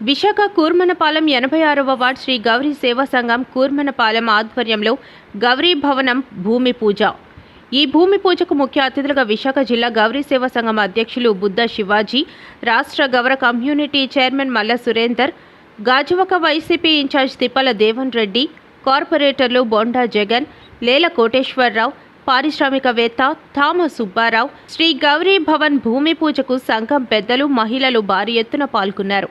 విశాఖ కూర్మనపాలెం ఎనభై ఆరవ వార్డ్ శ్రీ గౌరీ సేవా సంఘం కూర్మనపాలెం ఆధ్వర్యంలో గౌరీ భవనం భూమి పూజ. ఈ భూమి పూజకు ముఖ్య అతిథులుగా విశాఖ జిల్లా గౌరీ సేవా సంఘం అధ్యక్షులు బుద్ధ శివాజీ రాష్ట్ర Gaura community chairman Malla Surender Gajuwaka YCP incharge Tippala Devan Reddy కార్పొరేటర్లు బొండా జగన్ లేల కోటేశ్వరరావు పారిశ్రామికవేత్త థామ సుబ్బారావు శ్రీ గౌరీ భవన్ భూమి పూజకు సంఘం పెద్దలు మహిళలు భారీ ఎత్తున పాల్గొన్నారు.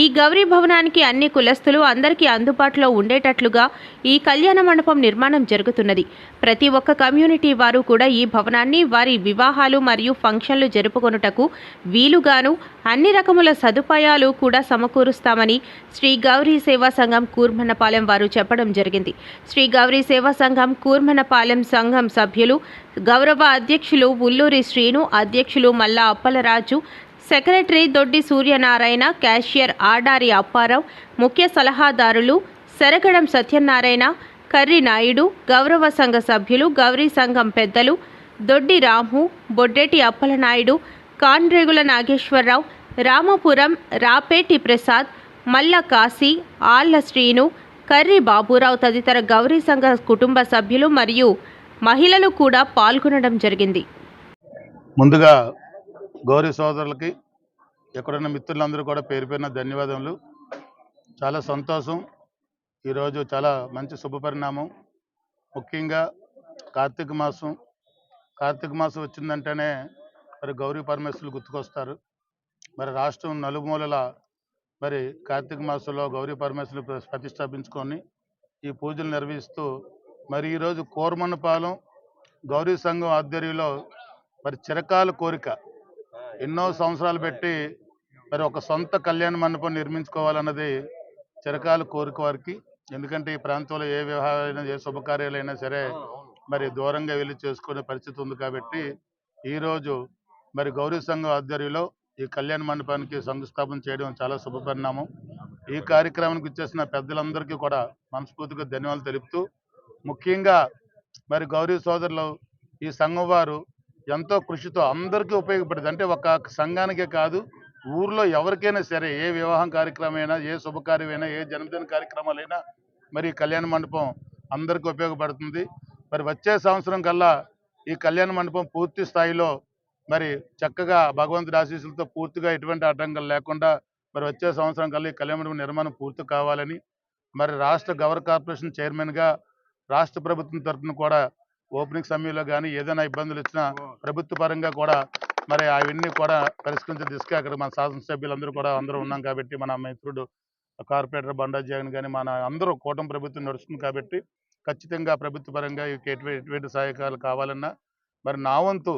ఈ గౌరీ భవనానికి అన్ని కులస్తులు అందరికీ అందుబాటులో ఉండేటట్లుగా ఈ కళ్యాణ మండపం నిర్మాణం జరుగుతున్నది. ప్రతి ఒక్క కమ్యూనిటీ వారు కూడా ఈ భవనాన్ని వారి వివాహాలు మరియు ఫంక్షన్లు జరుపుకొనుటకు వీలుగాను అన్ని రకముల సదుపాయాలు కూడా సమకూరుస్తామని శ్రీ గౌరీ సేవా సంఘం కూర్మనపాలెం వారు చెప్పడం జరిగింది. శ్రీ గౌరీ సేవా సంఘం కూర్మనపాలెం సంఘం సభ్యులు గౌరవ అధ్యక్షులు ఉల్లూరి శ్రీను అధ్యక్షులు మల్లా అప్పలరాజు సెక్రటరీ దొడ్డి సూర్యనారాయణ క్యాషియర్ ఆడారి అప్పారావు ముఖ్య సలహాదారులు సెరగడం సత్యనారాయణ కర్రి నాయుడు గౌరవ సంఘ సభ్యులు గౌరీ సంఘం పెద్దలు దొడ్డి రాము బొడ్డెటి అప్పలనాయుడు కాన్రేగుల నాగేశ్వరరావు రామపురం రాపేటి ప్రసాద్ మల్ల కాశీ ఆళ్ళ శ్రీను కర్రి బాబురావు తదితర గౌరీ సంఘ కుటుంబ సభ్యులు మరియు మహిళలు కూడా పాల్గొనడం జరిగింది. ముందుగా గౌరీ సోదరులకి ఎక్కడున్న మిత్రులందరూ కూడా పేరు పేరున ధన్యవాదములు. చాలా సంతోషం. ఈరోజు చాలా మంచి శుభపరిణామం ముఖ్యంగా కార్తీక మాసం. కార్తీక మాసం వచ్చిందంటేనే మరి గౌరీ పరమేశ్వరులు గుర్తుకొస్తారు. మరి రాష్ట్రం నలుమూలల మరి కార్తీక మాసంలో గౌరీ పరమేశ్వరులు ప్రతిష్టాపించుకొని ఈ పూజలు నిర్వహిస్తూ మరి ఈరోజు కోరమన్నపాలెం గౌరీ సంఘం ఆధ్వర్యంలో మరి చిరకాల కోరిక ఎన్నో సంవత్సరాలు పెట్టి మరి ఒక సొంత కళ్యాణ మండపం నిర్మించుకోవాలన్నది చిరకాల కోరిక వారికి. ఎందుకంటే ఈ ప్రాంతంలో ఏ వివాహాలైనా ఏ శుభకార్యాలైనా సరే మరి దూరంగా వెళ్ళి చేసుకునే పరిస్థితి ఉంది కాబట్టి ఈరోజు మరి గౌరీ సంఘం ఆధ్వర్యంలో ఈ కళ్యాణ మండపానికి శంకుస్థాపన చేయడం చాలా శుభపరిణామం ఈ కార్యక్రమానికి వచ్చేసిన పెద్దలందరికీ కూడా మనస్ఫూర్తిగా ధన్యవాదాలు తెలుపుతూ ముఖ్యంగా మరి గౌరీ సోదరులు ఈ సంఘం వారు ఎంతో కృషితో అందరికీ ఉపయోగపడుతుంది అంటే ఒక సంఘానికే కాదు ఊర్లో ఎవరికైనా సరే ఏ వివాహం కార్యక్రమమైనా ఏ శుభకార్యమైనా ఏ జన్మదిన కార్యక్రమాలైనా మరి కళ్యాణ మండపం అందరికీ ఉపయోగపడుతుంది. మరి వచ్చే సంవత్సరం కల్లా ఈ కళ్యాణ మండపం పూర్తి స్థాయిలో మరి చక్కగా భగవంతుడి ఆశీస్సులతో పూర్తిగా ఎటువంటి ఆటంకాలు లేకుండా మరి వచ్చే సంవత్సరం కల్లా ఈ కళ్యాణ మండపం నిర్మాణం పూర్తి కావాలని మరి రాష్ట్ర గవర్ కార్పొరేషన్ చైర్మన్గా రాష్ట్ర ప్రభుత్వం తరఫున కూడా ఓపెనింగ్ సమయంలో కానీ ఏదైనా ఇబ్బందులు వచ్చినా ప్రభుత్వ పరంగా కూడా మరి అవన్నీ కూడా పరిష్కరించే దిశగా అక్కడ మన శాసనసభ్యులందరూ కూడా అందరూ ఉన్నాం కాబట్టి మన మిత్రుడు కార్పొరేటర్ బండా జగన్ కానీ మన అందరూ కూటమి ప్రభుత్వం నడుస్తుంది కాబట్టి ఖచ్చితంగా ప్రభుత్వ పరంగా ఎటువంటి సహాయకాలు కావాలన్నా మరి నా వంతు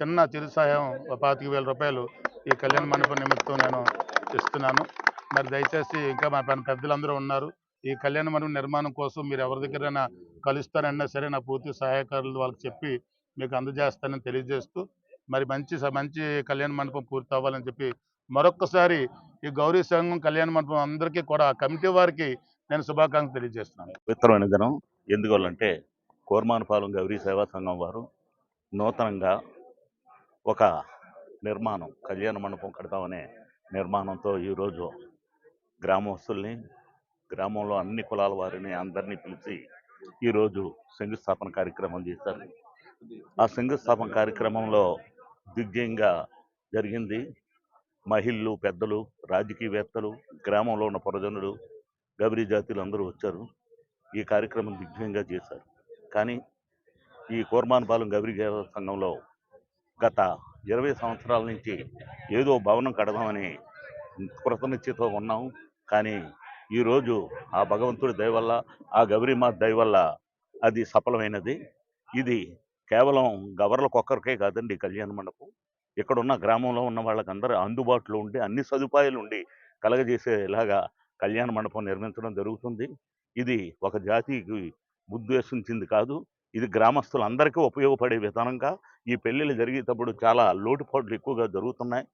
చిన్న చిరు సహాయం పాతిక వేల రూపాయలు ఈ కళ్యాణ మండపం నిమిత్తం నేను ఇస్తున్నాను. మరి దయచేసి ఇంకా మా పెద్దలందరూ ఉన్నారు. ఈ కళ్యాణ మండపం నిర్మాణం కోసం మీరు ఎవరి దగ్గరైనా కలుస్తానన్నా సరే నా పూర్తి సహాయకారులు వాళ్ళకి చెప్పి మీకు అందజేస్తానని తెలియజేస్తూ మరి మంచి స- మంచి కళ్యాణ మండపం పూర్తి అవ్వాలని చెప్పి మరొక్కసారి ఈ గౌరీ సంఘం కళ్యాణ మండపం అందరికీ కూడా కమిటీ వారికి నేను శుభాకాంక్షలు తెలియజేస్తున్నాను. పవిత్రమైన దినం. ఎందువల్లంటే కోర్మానుపాలెం గౌరీ సేవా సంఘం వారు నూతనంగా ఒక నిర్మాణం కళ్యాణ మండపం కడతామనే నిర్మాణంతో ఈరోజు గ్రామస్తుల్ని గ్రామంలో అన్ని కులాల వారిని అందరినీ పిలిచి ఈరోజు శంకుస్థాపన కార్యక్రమం చేశారు. ఆ శంకుస్థాపన కార్యక్రమంలో దిగ్జయంగా జరిగింది. మహిళలు పెద్దలు రాజకీయవేత్తలు గ్రామంలో ఉన్న ప్రజనులు గబరి జాతీయులు అందరూ వచ్చారు. ఈ కార్యక్రమం దిగ్జయంగా చేశారు. కానీ ఈ కోర్మానపాలెం గబరి సంఘంలో గత ఇరవై సంవత్సరాల నుంచి ఏదో భవనం కడదామని కృతనిశ్చయతో ఉన్నాం. కానీ ఈరోజు ఆ భగవంతుడి దయ వల్ల ఆ గౌరీమాత దయ వల్ల అది సఫలమైనది. ఇది కేవలం గవర్లకొక్కరికే కాదండి కళ్యాణ మండపం. ఇక్కడున్న గ్రామంలో ఉన్న వాళ్ళకందరూ అందుబాటులో ఉండి అన్ని సదుపాయాలు ఉండి కలగజేసేలాగా కళ్యాణ మండపం నిర్మించడం జరుగుతుంది. ఇది ఒక జాతికి ఉద్దేశించింది కాదు ఇది గ్రామస్తులందరికీ ఉపయోగపడే విధానంగా ఈ పెళ్ళిళ్ళు జరిగేటప్పుడు చాలా లోటుపాట్లు ఎక్కువగా జరుగుతున్నాయి.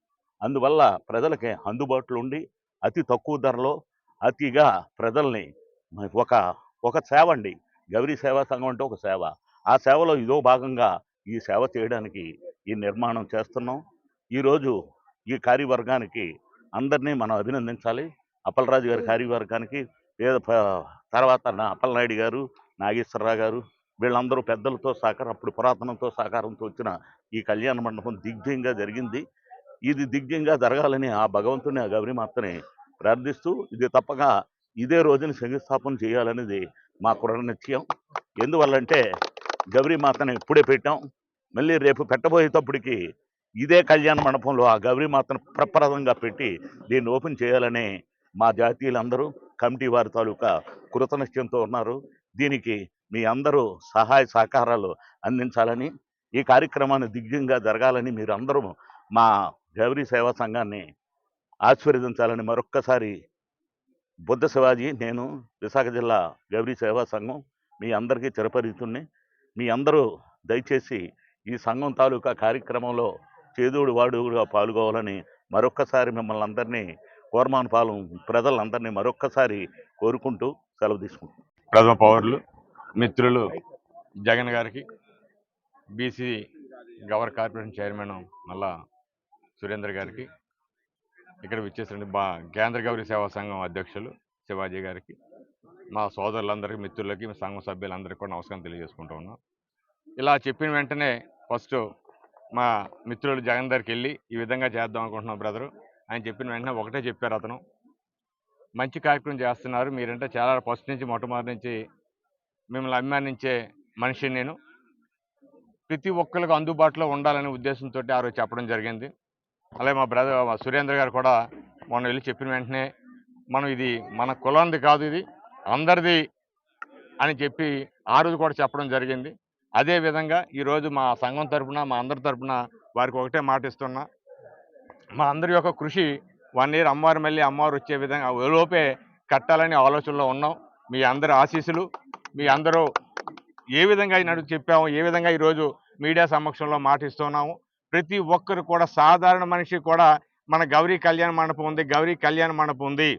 అందువల్ల ప్రజలకి అందుబాటులో ఉండి అతి తక్కువ ధరలో అతిగా ప్రజల్ని ఒక ఒక సేవ అండి గౌరీ సేవా సంఘం అంటే ఒక సేవ. ఆ సేవలో ఇదో భాగంగా ఈ సేవ చేయడానికి ఈ నిర్మాణం చేస్తున్నాం. ఈరోజు ఈ కార్యవర్గానికి అందరినీ మనం అభినందించాలి. అప్పలరాజు గారి కార్యవర్గానికి ప- తర్వాత నా అప్పలనాయుడు గారు నాగేశ్వరరావు గారు వీళ్ళందరూ పెద్దలతో సహకారం అప్పుడు పురాతనంతో సహకారంతో వచ్చిన ఈ కళ్యాణ మండపం దిగ్విజయంగా జరిగింది. ఇది దిగ్విజయంగా జరగాలని ఆ భగవంతుని ఆ గౌరీమాతని ప్రార్థిస్తూ ఇది తప్పక ఇదే రోజున శంకుస్థాపన చేయాలనేది మా కుర్ర నిశ్చయం. ఎందువల్లంటే గౌరీమాతని ఇప్పుడే పెట్టాం. మళ్ళీ రేపు పెట్టబోయేటప్పటికి ఇదే కళ్యాణ మండపంలో ఆ గౌరీమాతను ప్రప్రదంగా పెట్టి దీన్ని ఓపెన్ చేయాలని మా జాతీయులందరూ కమిటీ వారి తాలూకా కృతనిశ్చయంతో ఉన్నారు. దీనికి మీ అందరూ సహాయ సహకారాలు అందించాలని ఈ కార్యక్రమాన్ని దిగ్విజయంగా జరగాలని మీరు అందరూ మా గౌరీ సేవా సంఘాన్ని ఆశీర్వదించాలని మరొక్కసారి బుద్ధ శివాజీ నేను విశాఖ జిల్లా గౌరీ సేవా సంఘం మీ అందరికీ చిరపరిచుని మీ అందరూ దయచేసి ఈ సంఘం తాలూకా కార్యక్రమంలో చేదోడు వాడుగా పాల్గొవాలని మరొక్కసారి మిమ్మల్ని అందరినీ కోరమానపాలెం ప్రజలందరినీ మరొక్కసారి కోరుకుంటూ సెలవు తీసుకుంటాం ప్రథమ పౌరులు మిత్రులు జగన్ గారికి బీసీ గవర్ కార్పొరేషన్ చైర్మన్ మళ్ళా సురేందర్ గారికి ఇక్కడ విచ్చేసిన బా కేంద్ర గౌరీ సేవా సంఘం అధ్యక్షులు శివాజీ గారికి మా సోదరులందరికీ మిత్రులకి మా సంఘం సభ్యులందరికీ కూడా నమస్కారం తెలియజేసుకుంటూ ఉన్నాం. ఇలా చెప్పిన వెంటనే ఫస్ట్ మా మిత్రులు జగన్ దగ్గరికి వెళ్ళి ఈ విధంగా చేద్దాం అనుకుంటున్నాం బ్రదరు. ఆయన చెప్పిన వెంటనే ఒకటే చెప్పారు అతను. మంచి కార్యక్రమం చేస్తున్నారు. మీరంటే చాలా ఫస్ట్ నుంచి మొట్టమొదటి నుంచి మిమ్మల్ని అభిమానించే మనిషిని నేను. ప్రతి ఒక్కరికి అందుబాటులో ఉండాలనే ఉద్దేశంతో ఆ రోజు చెప్పడం జరిగింది. అలాగే మా బ్రదర్ మా సురేంద్ర గారు కూడా మొన్న వెళ్ళి చెప్పిన వెంటనే మనం ఇది మన కులంది కాదు ఇది అందరిది అని చెప్పి ఆ రోజు కూడా చెప్పడం జరిగింది. అదే విధంగా ఈరోజు మా సంఘం తరఫున మా అందరి తరఫున వారికి ఒకటే మాట ఇస్తున్నా. మా అందరి యొక్క కృషి వన్ ఇయర్ అమ్మవారు మళ్ళీ అమ్మవారు వచ్చే విధంగా లోపే కట్టాలని ఆలోచనలో ఉన్నాం. మీ అందరి ఆశీస్సులు మీ అందరూ ఏ విధంగా ఈ నడుపు చెప్పాము ఏ విధంగా ఈరోజు మీడియా సమక్షంలో మాట ఇస్తున్నాము. ప్రతి ఒక్కరు కూడా సాధారణ మనిషి కూడా మన గౌరీ కళ్యాణ మండపం ఉంది గౌరీ కళ్యాణ మండపం ఉంది.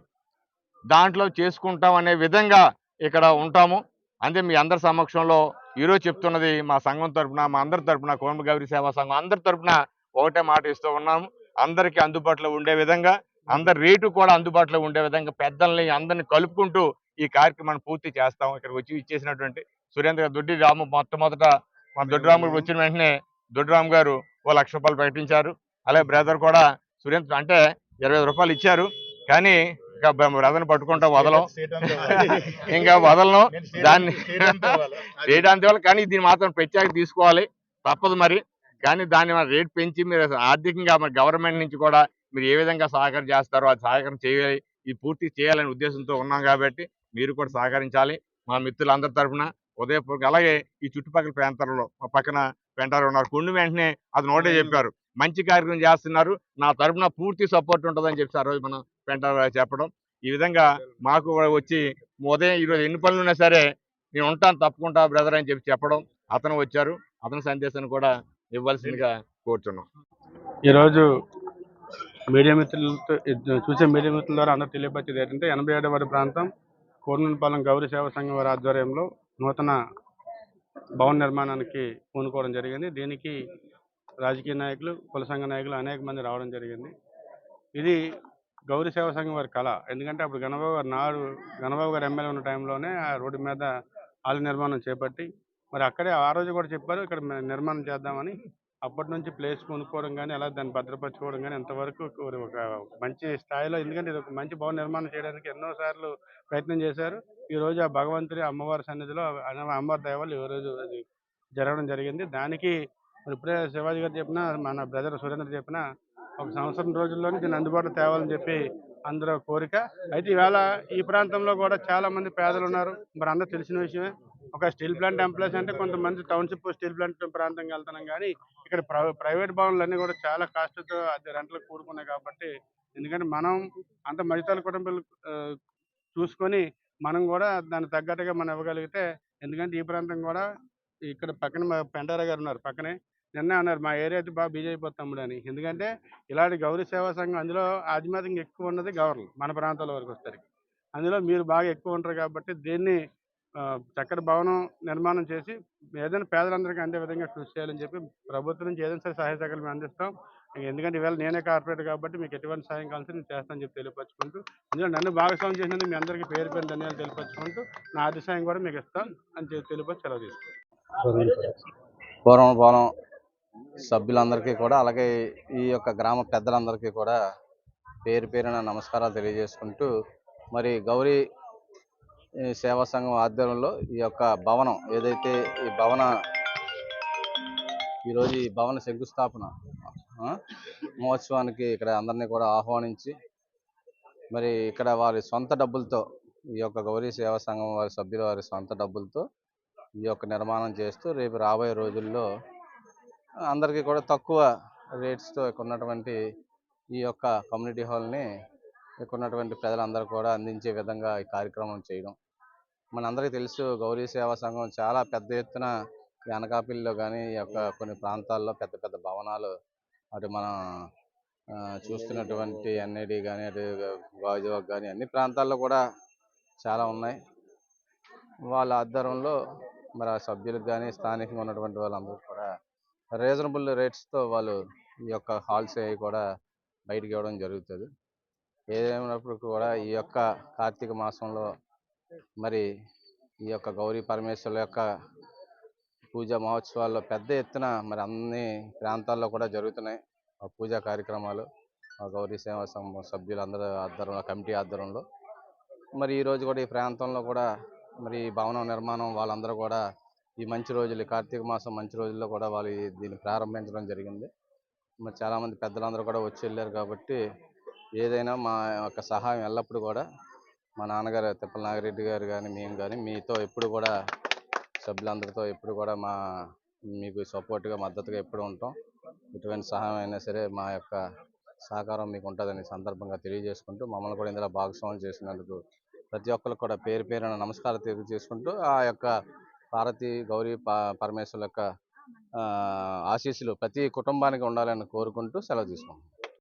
దాంట్లో చేసుకుంటాం అనే విధంగా ఇక్కడ ఉంటాము. అంతే మీ అందరి సమక్షంలో ఈరోజు చెప్తున్నది మా సంఘం తరపున మా అందరి తరపున కోమ గౌరీ సేవా సంఘం అందరి తరఫున ఒకటే మాట ఇస్తూ ఉన్నాము అందరికీ అందుబాటులో ఉండే విధంగా అందరి రేటు కూడా అందుబాటులో ఉండే విధంగా పెద్దల్ని అందరిని కలుపుకుంటూ ఈ కార్యక్రమాన్ని పూర్తి చేస్తాం. ఇక్కడికి వచ్చి ఇచ్చేసినటువంటి సురేంద్ర గారు దొడ్డి రాము మొట్టమొదట మా దొడ్డిరాము వచ్చిన వెంటనే దొడ్డి రాము గారు ఓ లక్ష రూపాయలు ప్రకటించారు అలాగే బ్రదర్ కూడా సురేంద్ర అంటే ఇరవై రూపాయలు ఇచ్చారు. కానీ ఇంకా బ్రదర్ని పట్టుకుంటా వదలం. ఇంకా వదలను. దాన్ని చేయడానికి వల్ల కానీ దీన్ని మాత్రం ప్రత్యేక తీసుకోవాలి. తప్పదు మరి. కానీ దాన్ని రేట్ పెంచి మీరు ఆర్థికంగా మన గవర్నమెంట్ నుంచి కూడా మీరు ఏ విధంగా సహకారం చేస్తారో అది సహకారం చేయాలి. ఇది పూర్తి చేయాలనే ఉద్దేశంతో ఉన్నాం కాబట్టి మీరు కూడా సహకరించాలి. మా మిత్రులందరి తరఫున ఉదయపూర్వక అలాగే ఈ చుట్టుపక్కల ప్రాంతాలలో మా పక్కన పెంటారు ఉన్నారు. కొన్ని వెంటనే అది నోటే చెప్పారు. మంచి కార్యక్రమం చేస్తున్నారు. నా తరఫున పూర్తి సపోర్ట్ ఉంటుందని చెప్పి ఆ రోజు మనం పెంటారు గారు చెప్పడం. ఈ విధంగా మాకు కూడా వచ్చి ఉదయం ఈరోజు ఎన్ని పనులు ఉన్నా సరే నేను ఉంటాను తప్పకుండా బ్రదర్ అని చెప్పి చెప్పడం. అతను వచ్చారు. అతని సందేశాన్ని కూడా ఇవ్వాల్సిందిగా కోరుతున్నాం ఈరోజు మీడియా మిత్రులతో చూసే మీడియా మిత్రుల ద్వారా అందరూ తెలియపరిచేది ఏంటంటే ఎనభై ఏడవ ప్రాంతం కోర్నపాలెం గౌరీ సేవా సంఘం వారి ఆధ్వర్యంలో నూతన భవన నిర్మాణానికి పూనుకోవడం జరిగింది. దీనికి రాజకీయ నాయకులు కుల సంఘ నాయకులు అనేక మంది రావడం జరిగింది. ఇది గౌరీ సేవా సంఘం వారి కళ. ఎందుకంటే అప్పుడు గణబాబు గారు నాడు గణబాబు గారు ఎమ్మెల్యే ఉన్న టైంలోనే ఆ రోడ్డు మీద ఆలయ నిర్మాణం చేపట్టి మరి అక్కడే ఆ రోజు కూడా చెప్పారు ఇక్కడ నిర్మాణం చేద్దామని అప్పటి నుంచి ప్లేస్ కొనుక్కోవడం కానీ అలా దాన్ని భద్రపరచుకోవడం కానీ ఎంతవరకు ఒక మంచి స్థాయిలో ఎందుకంటే ఇది ఒక మంచి భవన నిర్మాణం చేయడానికి ఎన్నో సార్లు ప్రయత్నం చేశారు. ఈ రోజు ఆ భగవంతుడి అమ్మవారి సన్నిధిలో అమ్మవారి దయవల్ల ఈ రోజు అది జరగడం జరిగింది. దానికి ఇప్పుడే శివాజీ గారు చెప్పిన మన బ్రదర్ సురేంద్ర చెప్పిన ఒక సంవత్సరం రోజుల్లోనే దీన్ని అందుబాటులో తేవాలని చెప్పి అందరూ కోరిక. అయితే ఇవాళ ఈ ప్రాంతంలో కూడా చాలా మంది పేదలు ఉన్నారు. మరి అందరూ తెలిసిన విషయమే. ఒక స్టీల్ ప్లాంట్ ఎంప్లాయీస్ అంటే కొంతమంది టౌన్షిప్ స్టీల్ ప్లాంట్ ప్రాంతంకి వెళ్తున్నాం కానీ ఇక్కడ ప్ర- ప్రైవేట్ భవనాలన్నీ అన్నీ కూడా చాలా కాస్ట్తో అది రెంట్లకు కూడుకున్నాయి కాబట్టి ఎందుకంటే మనం అంత మజితాల కుటుంబాలు చూసుకొని మనం కూడా దానికి తగ్గట్టుగా మనం ఇవ్వగలిగితే ఎందుకంటే ఈ ప్రాంతం కూడా ఇక్కడ పక్కన మా పెంటారా గారు ఉన్నారు పక్కనే. నిన్న అన్నారు మా ఏరియా అయితే బాగా బిజీ అయిపోతుంది అని. ఎందుకంటే ఇలాంటి గౌరీ సేవా సంఘం అందులో ఆధిమాతంగా ఎక్కువ ఉన్నది గవర్నర్ మన ప్రాంతాల వరకు వస్తారు అందులో మీరు బాగా ఎక్కువ ఉంటారు కాబట్టి దీన్ని చక్కటి భవనం నిర్మాణం చేసి ఏదైనా పేదలందరికీ అందే విధంగా కృషి చేయాలని చెప్పి ప్రభుత్వం నుంచి ఏదైనా సరే సహాయ సహకారాలు మేము అందిస్తాం. ఎందుకంటే ఈవేళ నేనే కార్పొరేట్ కాబట్టి మీకు ఎటువంటి సాయం కావాల్సి నేను చేస్తానని చెప్పి తెలియపరచుకుంటూ అందులో నన్ను భాగస్వామ్యం చేసినందుకు మీ అందరికీ పేరు పేరు ధన్యాలు తెలియపరచుకుంటూ నా ఆర్థిక సాయం కూడా మీకు ఇస్తాను అని చెప్పి తెలియపరిచి సెలవు తీసుకుంటాను. పూర్వం సభ్యులందరికీ కూడా అలాగే ఈ యొక్క గ్రామ పెద్దలందరికీ కూడా పేరు పేరున నమస్కారాలు తెలియజేసుకుంటూ మరి గౌరీ సేవా సంఘం ఆధ్వర్యంలో ఈ యొక్క భవనం ఏదైతే ఈ భవన ఈరోజు ఈ భవన శంకుస్థాపన మహోత్సవానికి ఇక్కడ అందరినీ కూడా ఆహ్వానించి మరి ఇక్కడ వారి సొంత డబ్బులతో ఈ యొక్క గౌరీ సేవా సంఘం వారి సభ్యుల వారి సొంత డబ్బులతో ఈ యొక్క నిర్మాణం చేస్తూ రేపు రాబోయే రోజుల్లో అందరికీ కూడా తక్కువ రేట్స్తో ఇక్కడ ఉన్నటువంటి ఈ యొక్క కమ్యూనిటీ హాల్ని ఇక్కడ ఉన్నటువంటి ప్రజలందరూ కూడా అందించే విధంగా ఈ కార్యక్రమం చేయడం మనందరికీ తెలుసు గౌరీ సేవా సంఘం చాలా పెద్ద ఎత్తున ఈ అనకాపల్లిలో కానీ ఈ యొక్క కొన్ని ప్రాంతాల్లో పెద్ద పెద్ద భవనాలు అటు మనం ఆ, చూస్తున్నటువంటి ఎన్ఐడి కానీ అటు గాజువాక్ కానీ అన్ని ప్రాంతాల్లో కూడా చాలా ఉన్నాయి. వాళ్ళ ఆధ్వర్యంలో మరి ఆ సభ్యులకు కానీ స్థానికంగా ఉన్నటువంటి వాళ్ళందరూ కూడా రీజనబుల్ రేట్స్తో వాళ్ళు ఈ యొక్క హాల్స్ అవి కూడా బయటికి ఇవ్వడం జరుగుతుంది. ఏదేమైనప్పుడు కూడా ఈ యొక్క కార్తీక మాసంలో మరి ఈ యొక్క గౌరీ పరమేశ్వరుల యొక్క పూజా మహోత్సవాల్లో పెద్ద ఎత్తున మరి అన్ని ప్రాంతాల్లో కూడా జరుగుతున్నాయి ఆ పూజా కార్యక్రమాలు. ఆ గౌరీ సేవా సంఘం సభ్యులందరూ ఆధ్వర్యంలో కమిటీ ఆధ్వర్యంలో. మరి ఈ రోజు కూడా ఈ ప్రాంతంలో కూడా మరి ఈ భవనం నిర్మాణం వాళ్ళందరూ కూడా ఈ మంచి రోజులు కార్తీక మాసం మంచి రోజుల్లో కూడా వాళ్ళు దీన్ని ప్రారంభించడం జరిగింది. మరి చాలామంది పెద్దలందరూ కూడా వచ్చి వెళ్ళారు కాబట్టి ఏదైనా మా యొక్క సహాయం ఎల్లప్పుడూ కూడా మా నాన్నగారు తిప్పల నాగిరెడ్డి గారు కానీ మేము కానీ మీతో ఎప్పుడు కూడా సభ్యులందరితో ఎప్పుడు కూడా మా మీకు సపోర్ట్గా మద్దతుగా ఎప్పుడు ఉంటాం. ఎటువంటి సహాయం అయినా సరే మా యొక్క సహకారం మీకు ఉంటుందని సందర్భంగా తెలియజేసుకుంటూ మమ్మల్ని కూడా ఇందులో భాగస్వామ్యం చేసినందుకు ప్రతి ఒక్కరికి కూడా పేరు పేరున నమస్కారం తెలియజేసుకుంటూ ఆ యొక్క పార్వతి గౌరీ ప- పరమేశ్వరుల యొక్క ఆశీస్సులు ప్రతి కుటుంబానికి ఉండాలని కోరుకుంటూ సెలవు తీసుకుంటాం